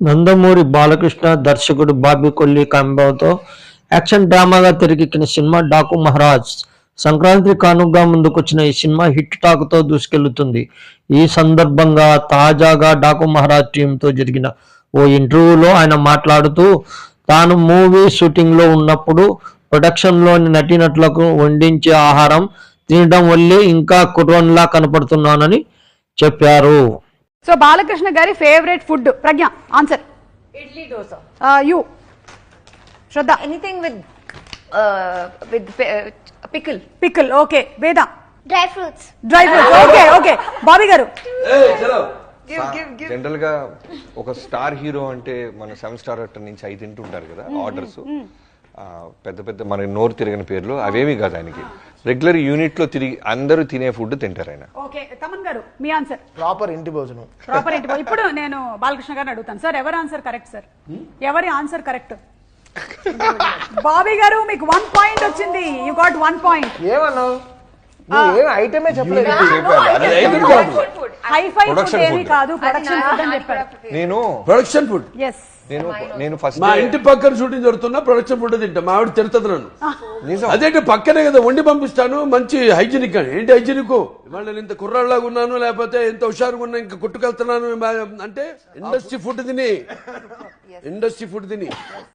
నందమూరి బాలకృష్ణ దర్శకుడు బాబీ కొల్లి కాంబోతో యాక్షన్ డ్రామాగా తెరకెక్కిన సినిమా డాకు మహారాజ్. సంక్రాంతి కానుగా ముందుకొచ్చిన ఈ సినిమా హిట్ టాక్తో దూసుకెళ్తుంది ఈ సందర్భంగా తాజాగా డాకు మహారాజ్ టీంతో జరిగిన ఓ ఇంటర్వ్యూలో ఆయన మాట్లాడుతూ తాను మూవీ షూటింగ్లో ఉన్నప్పుడు ప్రొడక్షన్లోని నటీనటులకు వండించే ఆహారం తినడం వల్లే ఇంకా కుర్రన్లా కనపడుతున్నానని చెప్పారు. సో బాలకృష్ణ గారి favourite food. Pragya answer. Idli dosa. You. Shraddha. Anything with with pe- uh, pickle. Pickle okay Veda. Dry fruits dry fruits okay okay Bobby గారు. జనరల్గా ఒక స్టార్ హీరో అంటే మన సెవెన్ స్టార్ హోటల్ నుంచి అవి తింటుంటారు కదా ఆర్డర్స్. పెద్ద పెద్ద మన నోరు తిరగని పేర్లు అవేమి కాదు ఆయనకి. రెగ్యులర్ యూనిట్లో తిరిగి అందరూ తినే ఫుడ్ తింటారు ఆయన. ఓకే తమన్ గారు మీ ఆన్సర్. ప్రాపర్ ఇంటి భోజనం. ప్రాపర్ ఏంటి ఇప్పుడు నేను బాలకృష్ణ గారిని అడుగుతాను. సార్ ఎవరి ఆన్సర్ కరెక్ట్ సార్? ఎవరి ఆన్సర్ కరెక్ట్? బాబీ గారు మీకు వన్ పాయింట్ వచ్చింది. యు గాట్ వన్ పాయింట్ ఏమన్నావు? ఏం ఐటమే చెప్పలేదు. చెప్పాను. అది ఐటమ్ కాదు. హైఫై ఫుడ్ Production ఏమీ food. కాదు ప్రొడక్షన్ ఫుడ్ అని చెప్పారు నేను ప్రొడక్షన్ ఫుడ్ ఎస్ నేను నేను ఫస్ట్ మా ఇంటి పక్కన షూటింగ్ జరుగుతున్నా ప్రొడక్షన్ ఫుడ్ తింటా. మా ఆవిడ తిడుతుంది నన్ను. అదేంటి పక్కనే కదా వండి పంపిస్తాను మంచి హైజీనిక్ అని. ఏంటి హైజీనిక్ ఇవాళ నేను ఇంత కుర్రాళ్ళగా ఉన్నాను లేకపోతే ఇంత హుషారుగా ఉన్నా ఇంకా కొట్టుకెళ్తున్నాను అంటే ఇండస్ట్రీ ఫుడ్ తిని. ఇండస్ట్రీ ఫుడ్ తిని.